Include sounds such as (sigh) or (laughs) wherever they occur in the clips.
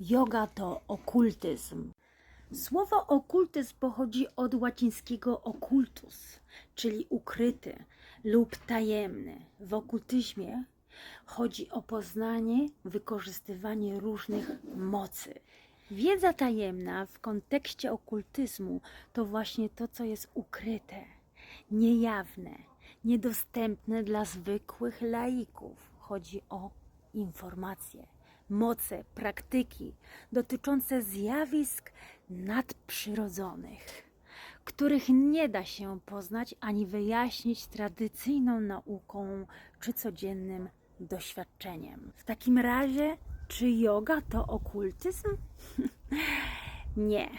Yoga to okultyzm. Słowo okultyzm pochodzi od łacińskiego occultus, czyli ukryty lub tajemny. W okultyzmie chodzi o poznanie, wykorzystywanie różnych mocy. Wiedza tajemna w kontekście okultyzmu to właśnie to, co jest ukryte, niejawne, niedostępne dla zwykłych laików. Chodzi o informacje, moce, praktyki dotyczące zjawisk nadprzyrodzonych, których nie da się poznać ani wyjaśnić tradycyjną nauką czy codziennym doświadczeniem. W takim razie, czy yoga to okultyzm? (laughs) nie.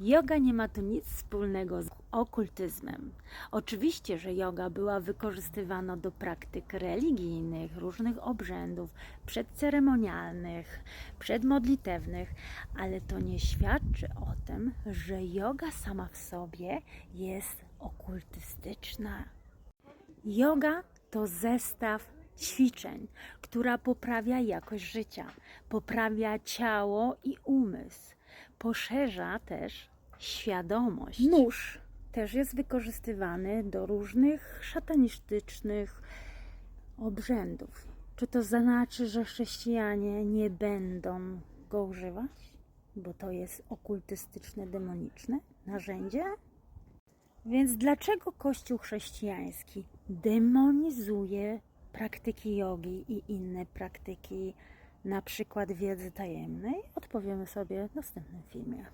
Yoga nie ma tu nic wspólnego z okultyzmem. Oczywiście, że yoga była wykorzystywana do praktyk religijnych, różnych obrzędów, przedceremonialnych, przedmodlitewnych, ale to nie świadczy o tym, że yoga sama w sobie jest okultystyczna. Yoga to zestaw ćwiczeń, która poprawia jakość życia, poprawia ciało i umysł, poszerza też świadomość. Nóż też jest wykorzystywany do różnych szatanistycznych obrzędów. Czy to znaczy, że chrześcijanie nie będą go używać? Bo to jest okultystyczne, demoniczne narzędzie? Więc dlaczego Kościół chrześcijański demonizuje praktyki jogi i inne praktyki, na przykład wiedzy tajemnej? Odpowiemy sobie w następnym filmie.